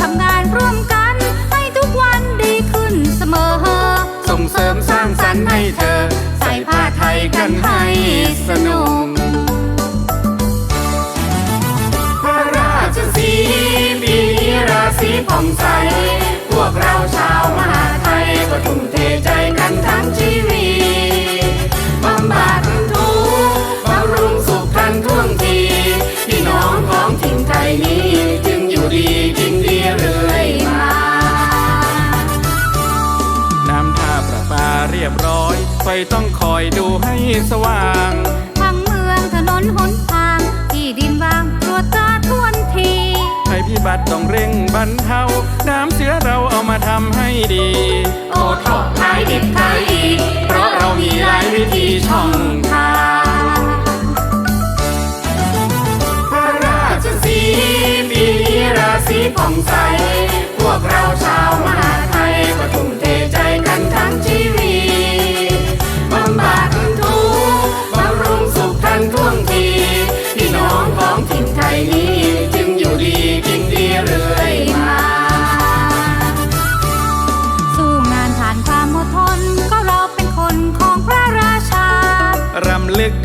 ทำงานร่วมกัน ให้ทุกวันดีขึ้นเสมอ ส่งเสริมสร้างสรรค์ให้เธอ ใส่ผ้าไทยกันให้สนุกพระราชสีปีนี้ราศีผ่องใส พวกเราชาวมหาไทยก็ทุ่มเทใจกันทั้งชีวิต ร้อยไฟต้องคอยดูให้สว่าง ทั้งเมืองถนนหนทาง ที่ดินว่างตรวจตราทวนที ภัยพิบัติต้องเร่งบรรเทา น้ำเสือเราเอามาทำให้ดี โอท็อปขายดิบขายดีเพราะเรามีหลายวิธีช่องทางพระราชสีปีนี้ราศีผ่องใส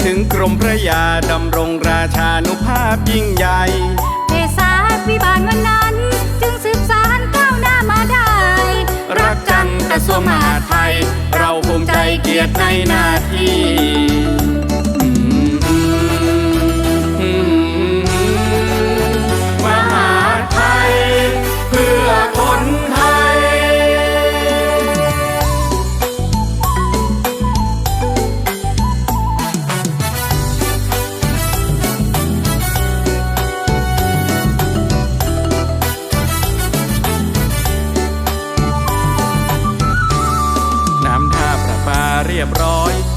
ถึงกรมพระยาดำรงราชานุภาพยิ่งใหญ่เทศาพิบาลวันนั้น จึงสืบสารก้าวหน้ามาได้ รักจันกระทรวงมหาดไทย เราภูมิใจเกียรติในหน้าที่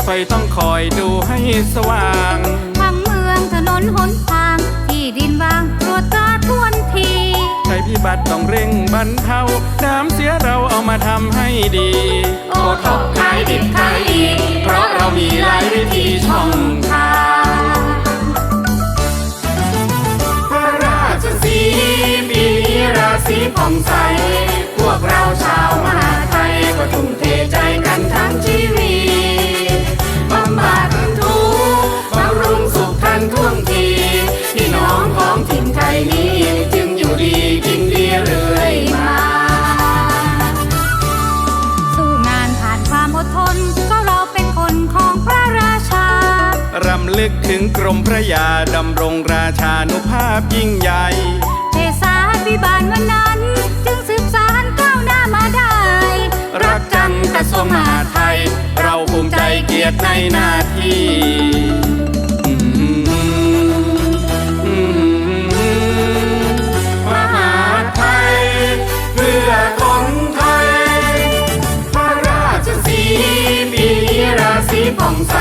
ไฟต้องคอยดูให้สว่าง ทั้งเมืองถนนหนทาง ที่ดินว่างตรวจตราทวนทีภัยพิบัติต้องเร่งบรรเทา น้ำเสียเราเอามาทำให้ดี โอท็อปขายดิบขายดี เพราะเรามีหลายวิธีช่องทางพระราชสีปีนี้ราศีผ่องใส พวกเราชาวมหาไทยก็ทุ่มเทำลึกถึงกรมพระยาดำรงราชานุภาพยิ่งใหญ่เทศาพิบาลวันนั้น จึงสืบสารก้าวหน้ามาได้ รักจังกระทรวงมหาดไทย เราภูมิใจเกียรติในหน้าที่มหาไทยเพื่อคนไทยพระราชสีปีนี้ราศีผ่องใส